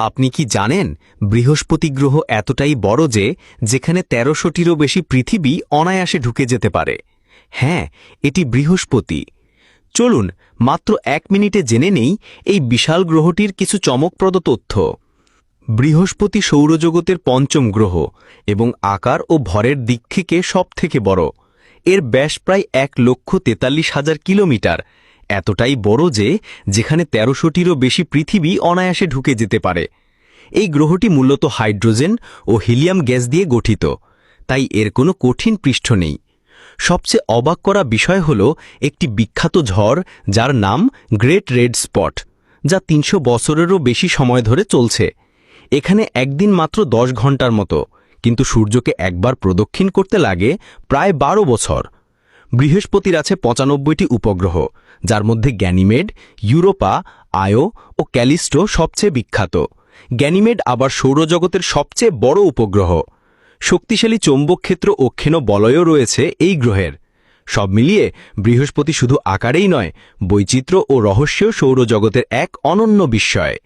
আপনি কি জানেন, বৃহস্পতি গ্রহ এতটাই বড় যে, যেখানে তেরোশোটিরও বেশি পৃথিবী অনায়াসে ঢুকে যেতে পারে? হ্যাঁ এটি বৃহস্পতি। চলুন, মাত্র এক মিনিটে জেনে নেই এই বিশাল গ্রহটির কিছু চমকপ্রদ তথ্য। বৃহস্পতি সৌরজগতের পঞ্চম গ্রহ এবং আকার ও ভরের দিক থেকে সবথেকে বড়। এর ব্যাস প্রায় এক লক্ষ তেতাল্লিশ হাজার কিলোমিটার। এতটাই বড় যে যেখানে তেরোশোটিরও বেশি পৃথিবী অনায়াসে ঢুকে যেতে পারে। এই গ্রহটি মূলত হাইড্রোজেন ও হিলিয়াম গ্যাস দিয়ে গঠিত, তাই এর কোনো কঠিন পৃষ্ঠ নেই। সবচেয়ে অবাক করা বিষয় হল একটি বিখ্যাত ঝড় যার নাম গ্রেট রেড স্পট, যা তিনশো বছরেরও বেশি সময় ধরে চলছে। এখানে একদিন মাত্র দশ ঘণ্টার মতো, কিন্তু সূর্যকে একবার প্রদক্ষিণ করতে লাগে প্রায় বারো বছর। বৃহস্পতির আছে পঁচানব্বইটি উপগ্রহ, যার মধ্যে গ্যানিমেড, ইউরোপা, আয়ো ও ক্যালিস্টো সবচেয়ে বিখ্যাত। গ্যানিমেড আবার সৌরজগতের সবচেয়ে বড় উপগ্রহ। শক্তিশালী চৌম্বক ক্ষেত্র ও ক্ষেন বলয়ও রয়েছে এই গ্রহের। সব মিলিয়ে বৃহস্পতি শুধু আকারেই নয়, বৈচিত্র্য ও রহস্যেও সৌরজগতের এক অনন্য বিস্ময়।